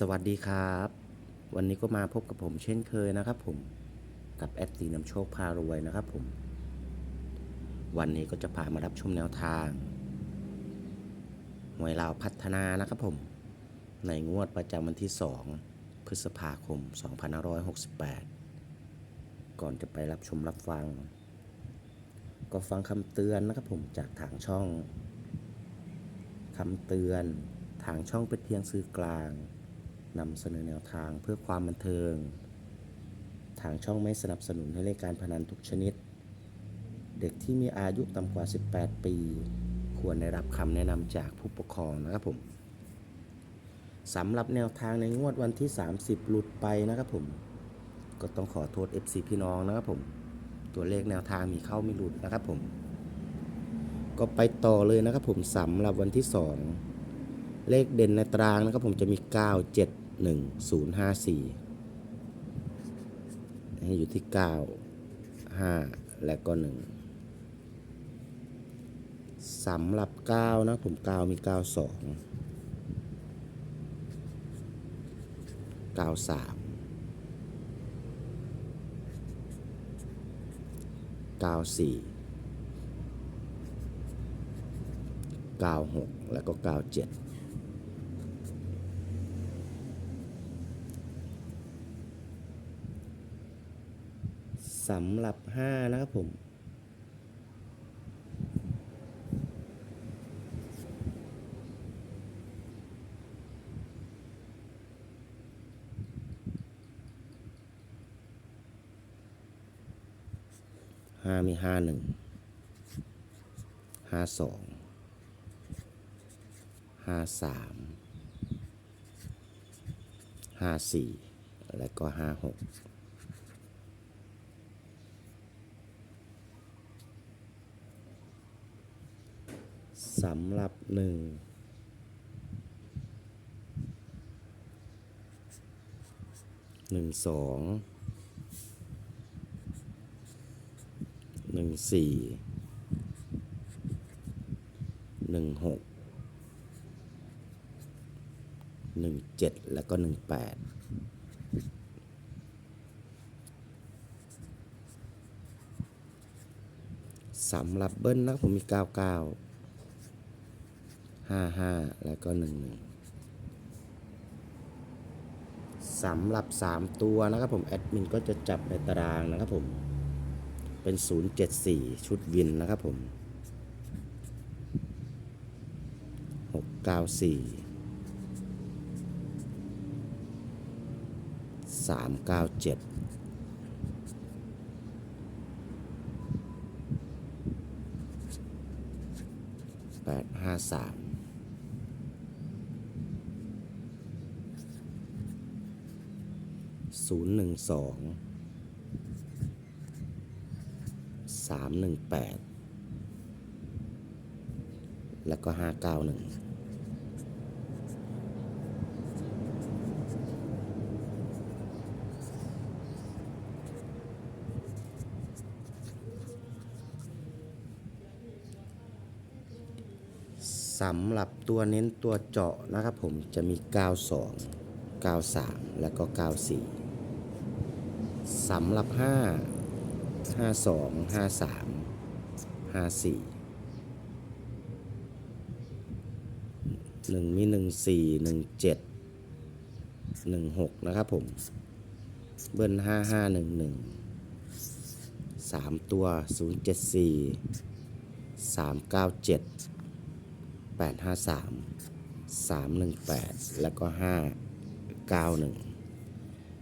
สวัสดีครับ วันนี้ก็มาพบกับผมเช่นเคยนะครับผมกับแอดตีนำโชคพารวยนะครับผม วันนี้ก็จะพามารับชมแนวทางหวยลาวพัฒนานะครับผม ในงวดประจำวันที่ 2 พฤษภาคม 2568 ก่อนจะไปรับชมรับฟัง ก็ฟังคำเตือนนะครับผมจากทางช่องคำเตือนทางช่องเป็นเพียงสื่อกลาง นำเสนอแนวทางเพื่อความบันเทิง ทางช่องไม่สนับสนุนให้เล่นการพนันทุกชนิด เด็กที่มีอายุต่ำกว่า 18 ปี ควรได้รับคำแนะนำจากผู้ปกครองนะครับผมสำหรับแนวทางในงวดวันที่ 30 หลุดไปนะครับผม ก็ต้องขอโทษ FC พี่น้องนะครับผม ตัวเลขแนวทางมีเข้ามีหลุดนะครับผม ก็ไปต่อเลยนะครับผมสำหรับวันที่ 2 เลขเด่นในตารางนะครับผมจะมี 9 7 1 0 5 4 ให้อยู่ที่ 9 5 และก็ 1สำหรับ 9 นะผม 9 มี 9 2 9 3 9 4 9 6 แล้วก็ 97 7 สำหรับ 5 นะครับผม ห้ามีห้าหนึ่ง ห้าสอง ห้าสาม ห้าสี่ และก็ห้าหก สำหรับหนึ่งหนึ่งสองหนึ่งสี่หนึ่งหกหนึ่งเจ็ดแล้วก็หนึ่งแปดสำหรับเบิ้ลนะผมมีเก้าเก้า ห้าห้าแล้วก็หนึ่งหนึ่งสำหรับ 3 ตัวนะครับผมแอดมินก็จะจับในตารางนะครับผมเป็น 074 ชุดวินนะครับผม 694 397 853 ศูนย์หนึ่งสองสามหนึ่งแปดแล้วก็ห้าเก้าหนึ่งสำหรับตัวเน้นตัวเจาะนะครับผมจะมี 92 93 แล้วก็ 94 สำหรับ 5 52 53 54หนึ่งมีหนึ่งสี่หนึ่งเจ็ดหนึ่งหกนะครับผม เบิ้ลห้าห้าหนึ่งหนึ่งสามตัวศูนย์เจ็ดสี่สามเก้าเจ็ดแปดห้าสามสามหนึ่งแปดแล้วก็ห้าเก้าหนึ่ง